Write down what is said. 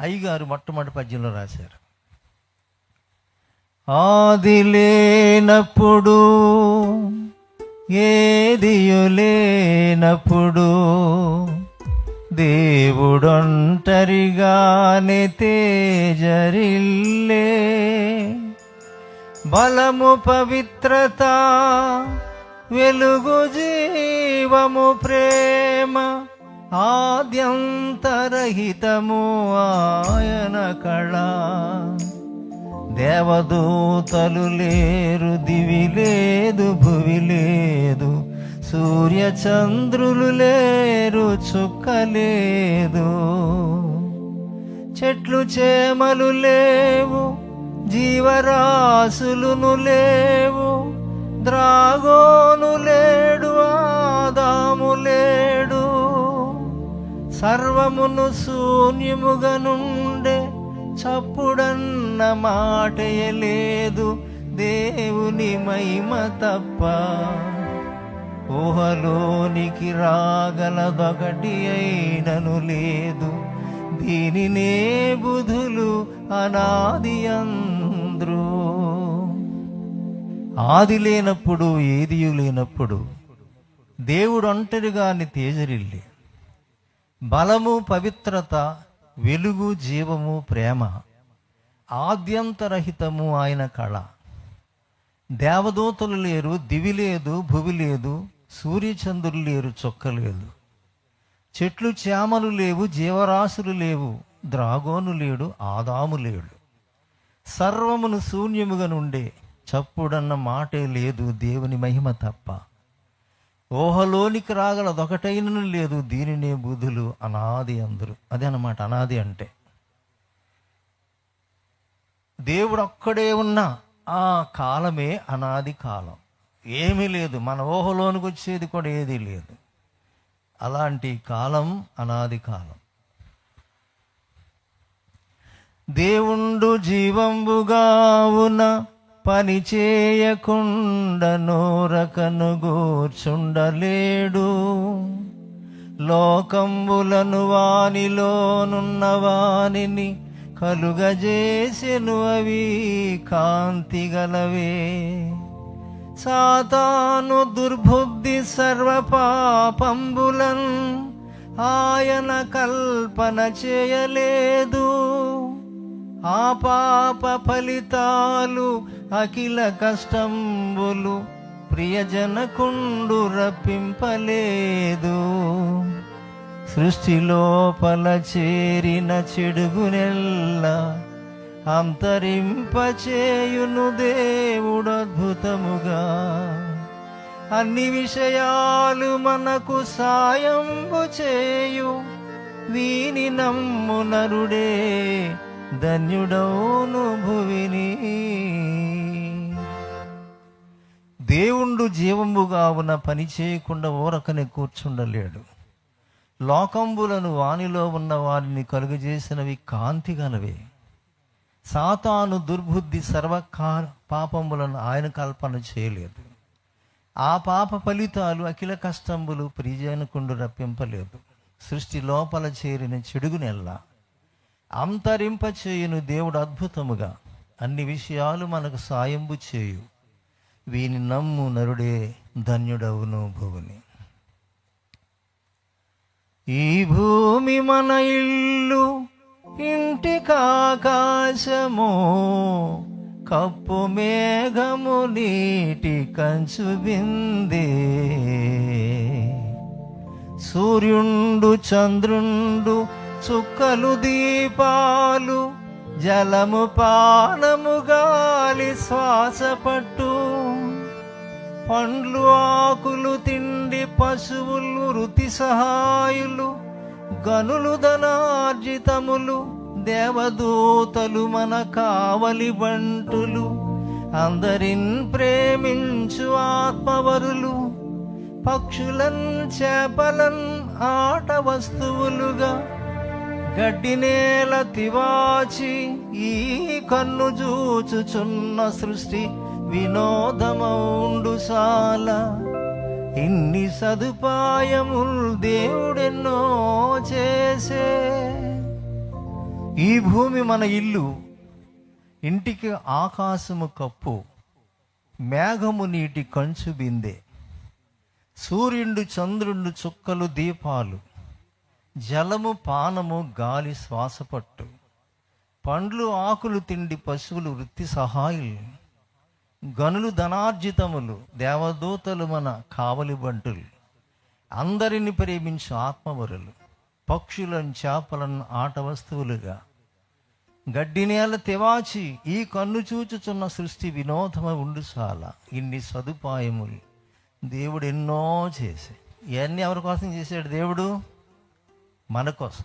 అయ్యగారు మొట్టమొదటి పద్యంలో రాశారు. ఆది లేనప్పుడు ఏదియు లేనప్పుడు దేవుడొంటరిగానే తేజరిల్లే. బలము పవిత్రత వెలుగు జీవము ప్రేమ ఆద్యంతరహితము ఆయన కళ. దేవదూతలు లేరు దివి లేదు భువి లేదు. సూర్య చంద్రులు లేరు చుక్క లేదు. చెట్లు చేమలు లేవు జీవరాశులును లేవు. ద్రాగోను లేవు. సర్వమును శూన్యముగా నుండే చప్పుడన్న మాటయలేదు దేవుని మహిమ తప్ప. ఊహలోనికి రాగలదొకటి అయినను లేదు. దీనినే బుధులు అనాది అంద్రు. ఆది లేనప్పుడు ఏదియు లేనప్పుడు దేవుడు ఒంటరిగాని తేజరిల్లి. బలము పవిత్రత వెలుగు జీవము ప్రేమ ఆద్యంతరహితము ఆయన కళ. దేవదూతలు లేరు దివి లేదు భువి లేదు సూర్యచంద్రులు లేరు చొక్క లేదు. చెట్లు చేమలు లేవు జీవరాశులు లేవు ద్రాగోను లేడు ఆదాము లేడు. సర్వమును శూన్యముగా నుండే చప్పుడన్న మాటే లేదు దేవుని మహిమ తప్ప. ఊహలోనికి రాగలదొకటైనను లేదు. దీనినే బుధులు అనాది అందరు. అదే అనమాట అనాది అంటే దేవుడు ఒక్కడే ఉన్న ఆ కాలమే అనాది కాలం. ఏమీ లేదు. మన ఊహలోనికి వచ్చేది కూడా ఏదీ లేదు. అలాంటి కాలం అనాది కాలం. దేవుండు ఉన్న పని చేయకుండా నోరకను గూర్చుండలేడు. లోకంబులను వానిలోనున్న వానిని కలుగజేసెను అవి కాంతి గలవే. సాతాను దుర్బుద్ధి సర్వపాపంబులన్ ఆయన కల్పన చేయలేదు. ఆ పాప ఫలితాలు అఖిల కష్టంబులు ప్రియజనకుండు రప్పింపలేదు సృష్టి లోపల చేరిన చెడుగునెల్ల అంతరింపచేయును దేవుడు అద్భుతముగా. అన్ని విషయాలు మనకు సాయంబు చేయు. వీని నమ్మునరుడే ధన్యుడౌను భువిని. దేవుండు జీవంబుగా ఉన్న పని చేయకుండా ఊరకనే కూర్చుండలేడు. లోకంబులను వానిలో ఉన్న వారిని కలుగజేసినవి కాంతి గలవే సాతాను దుర్బుద్ధి సర్వకా పాపములను ఆయన కల్పన చేయలేదు. ఆ పాప ఫలితాలు అఖిల కష్టంబులు ప్రియజనకుండు రప్పింపలేదు. సృష్టి లోపల చేరిన చెడుగునెల్లా అంతరింప చేయును దేవుడు అద్భుతముగా. అన్ని విషయాలు మనకు సాయంబు చేయు. వీని నమ్ము నరుడే ధన్యుడవును భువుని. ఈ భూమి మన ఇల్లు ఇంటికాకాశము కప్పు మేఘము నీటి కంచు బింది. సూర్యుండు చంద్రుండు చుక్కలు దీపాలు జలము పానము గాలి శ్వాస పట్టు పండ్లు ఆకులు తిండి పశువులు రుతి సహాయులు గనులు ధనార్జితములు దేవదూతలు మన కావలి బంటులు అందరిన్ ప్రేమించు ఆత్మవరులు పక్షులన్ చేపలన్ ఆట వస్తువులుగా గడ్డి నేల తివాచి ఈ కన్ను చూచుచున్న సృష్టి వినోదమౌండు సాల. ఇన్ని సదుపాయములు దేవుడెన్నో చేసే. ఈ భూమి మన ఇల్లు. ఇంటికి ఆకాశము కప్పు. మేఘము నీటి కంచు బిందే. సూర్యుడు చంద్రుండు చుక్కలు దీపాలు. జలము పానము గాలి శ్వాసపట్టు పండ్లు ఆకులు తిండి పశువులు వృత్తి సహాయులు. గనులు ధనార్జితములు దేవదూతలు మన కావలి బంటులు. అందరిని ప్రేమించు ఆత్మవరులు పక్షులను చేపలను ఆట వస్తువులుగా. గడ్డి నేల తివాచి ఈ కన్ను చూచుచున్న సృష్టి వినోదమ ఉండు చాలా ఇన్ని సదుపాయములు దేవుడు ఎన్నో చేసే. ఇవన్నీ ఎవరి కోసం చేశాడు దేవుడు? మన కోసం.